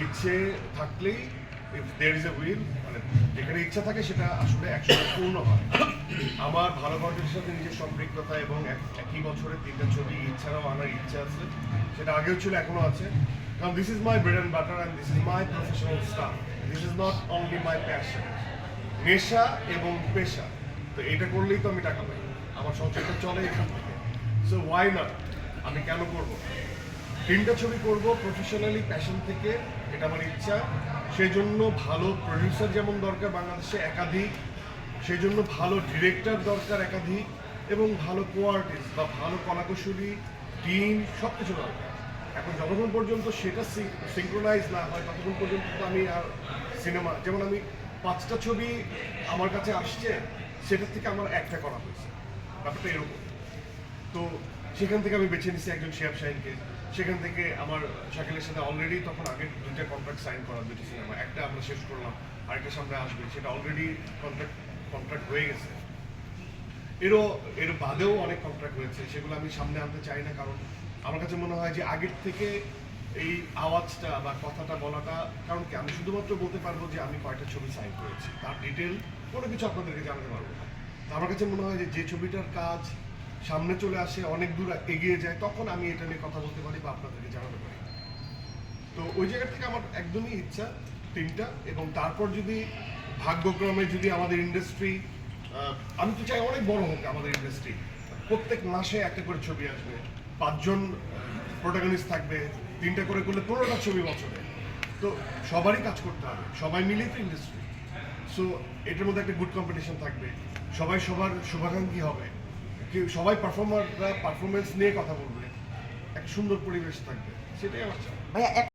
ইচ্ছে থাকলেই if there is a will মানে যেখানে ইচ্ছা থাকে সেটা আসলে একসময় পূর্ণ হয়। আমার ভালো কন্টেন্টের সাথে নিজের সম্পৃক্ততা এবং এক- একই বছরে তিনটা ছবি এছাড়াও আনার ইচ্ছা আছে, সেটা আগেও ছিল, এখনও আছে। কারণ this is my bread and butter and this is my professional stuff this is not only my passion নেশা এবং পেশা, তো এটা করলেই তো আমি টাকা পাই। আমার সংসারটা চলে এখান থেকে। সো ওয়াই নট আমি কেন করব? তিনটা ছবি করব প্রফেশনালি প্যাশন থেকে, এটা আমার ইচ্ছা। সেই জন্য ভালো প্রডিউসার যেমন দরকার, বাংলাদেশে একাধিক। সেই জন্য ভালো ডিরেক্টর দরকার একাধিক। এবং ভালো কোয়ার্টিস্ট বা ভালো কলাকুশলী টিম সব কিছু দরকার। এখন যতক্ষণ পর্যন্ত সেটা সিঙ্ক্রোনাইজ না হয়, ততক্ষণ পর্যন্ত তো আমি আর সিনেমা যেমন আমি পাঁচটা ছবি আমার কাছে আসছে, সেটার থেকে আমার একটা করা হয়েছে। ব্যাপারটা এরকম। তো সেখান থেকে আমি বেছে নিচ্ছি একজন শেয়াব শাহিনকে। সেখান থেকে আমার শাকিলের সাথে অলরেডি তখন আগে দুইটা কন্ট্রাক্ট সাইন করা দুইটা সিনেমা একটা আমরা শেষ করলাম, আরেকটা সামনে আসবে। সেটা অলরেডি কন্ট্রাক্ট কন্ট্রাক্ট হয়ে গেছে। এরও, এর বাদেও অনেক কন্ট্রাক্ট হয়েছে। সেগুলো আমি সামনে আনতে চাই না, কারণ আমার কাছে মনে হয় যে আগের থেকে এই আওয়াজটা বা কথাটা বলাটা, কারণ কি, আমি শুধুমাত্র বলতে পারব যে আমি কয়টা ছবি সাইন করেছি। তার ডিটেল কোনো কিছু আপনাদেরকে জানাতে পারব না। আমার কাছে মনে হয় যে যে ছবিটার কাজ সামনে চলে আসে, অনেক দূর এগিয়ে যায়, তখন আমি এটা নিয়ে কথা বলতে পারি বা আপনাদেরকে জানাতে পারি। তো ওই জায়গা থেকে আমার একদমই ইচ্ছা তিনটা, এবং তারপর যদি ভাগ্যক্রমে যদি আমাদের ইন্ডাস্ট্রি আমি তো চাই অনেক বড় হোক আমাদের ইন্ডাস্ট্রি প্রত্যেক মাসে একটা করে ছবি আসবে, পাঁচজন প্রোটাগনিস্ট থাকবে, তিনটা করে করলে পনেরোটা ছবি বছরে। তো সবারই কাজ করতে হবে, সবাই মিলেই তো ইন্ডাস্ট্রি সো এটার মধ্যে একটা গুড কম্পিটিশন থাকবে, সবাই সবার শুভাকাঙ্ক্ষী হবে। সবাই পারফর্মাররা পারফরমেন্স নিয়ে কথা বলবে এক সুন্দর পরিবেশ থাকবে সেটাই আমার চাই।